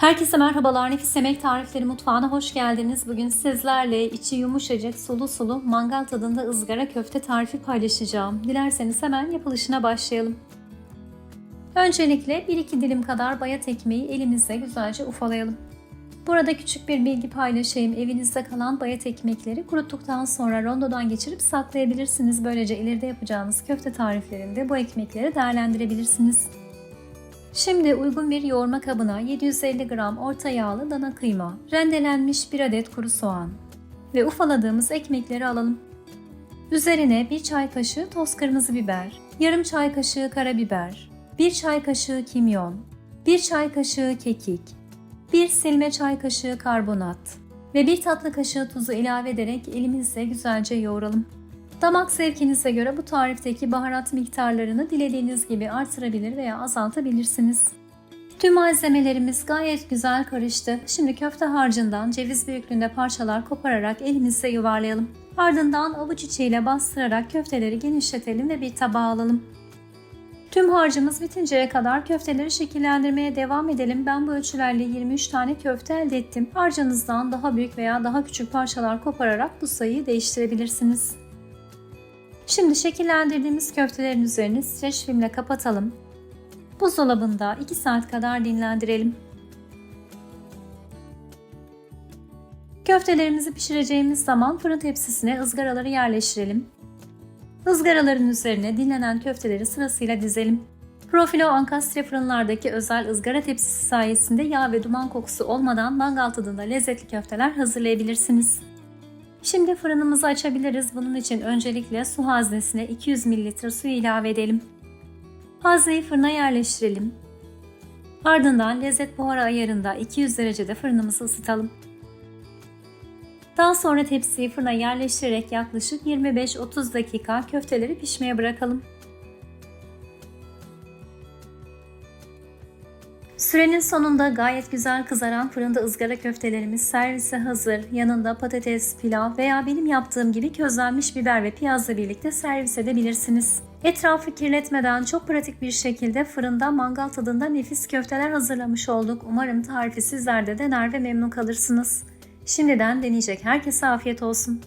Herkese merhabalar. Nefis Yemek Tarifleri Mutfağı'na hoş geldiniz. Bugün sizlerle içi yumuşacık, sulu sulu, mangal tadında ızgara köfte tarifi paylaşacağım. Dilerseniz hemen yapılışına başlayalım. Öncelikle 1-2 dilim kadar bayat ekmeği elimizle güzelce ufalayalım. Burada küçük bir bilgi paylaşayım. Evinizde kalan bayat ekmekleri kuruttuktan sonra rondodan geçirip saklayabilirsiniz. Böylece ileride yapacağınız köfte tariflerinde bu ekmekleri değerlendirebilirsiniz. Şimdi uygun bir yoğurma kabına 750 gram orta yağlı dana kıyma, rendelenmiş 1 adet kuru soğan ve ufaladığımız ekmekleri alalım. Üzerine 1 çay kaşığı toz kırmızı biber, yarım çay kaşığı karabiber, 1 çay kaşığı kimyon, 1 çay kaşığı kekik, 1 silme çay kaşığı karbonat ve 1 tatlı kaşığı tuzu ilave ederek elimizle güzelce yoğuralım. Damak zevkinize göre bu tarifteki baharat miktarlarını dilediğiniz gibi artırabilir veya azaltabilirsiniz. Tüm malzemelerimiz gayet güzel karıştı. Şimdi köfte harcından ceviz büyüklüğünde parçalar kopararak elimizle yuvarlayalım. Ardından avuç içiyle bastırarak köfteleri genişletelim ve bir tabağa alalım. Tüm harcımız bitinceye kadar köfteleri şekillendirmeye devam edelim. Ben bu ölçülerle 23 tane köfte elde ettim. Harcınızdan daha büyük veya daha küçük parçalar kopararak bu sayıyı değiştirebilirsiniz. Şimdi şekillendirdiğimiz köftelerin üzerini streç filmle kapatalım. Buzdolabında 2 saat kadar dinlendirelim. Köftelerimizi pişireceğimiz zaman fırın tepsisine ızgaraları yerleştirelim. Izgaraların üzerine dinlenen köfteleri sırasıyla dizelim. Profilo ankastre fırınlardaki özel ızgara tepsisi sayesinde yağ ve duman kokusu olmadan mangal tadında lezzetli köfteler hazırlayabilirsiniz. Şimdi fırınımızı açabiliriz. Bunun için öncelikle su haznesine 200 ml su ilave edelim. Hazneyi fırına yerleştirelim. Ardından lezzet buharı ayarında 200 derecede fırınımızı ısıtalım. Daha sonra tepsiyi fırına yerleştirerek yaklaşık 25-30 dakika köfteleri pişmeye bırakalım. Sürenin sonunda gayet güzel kızaran fırında ızgara köftelerimiz servise hazır. Yanında patates, pilav veya benim yaptığım gibi közlenmiş biber ve piyazla birlikte servis edebilirsiniz. Etrafı kirletmeden çok pratik bir şekilde fırında mangal tadında nefis köfteler hazırlamış olduk. Umarım tarifi sizler de dener ve memnun kalırsınız. Şimdiden deneyecek herkese afiyet olsun.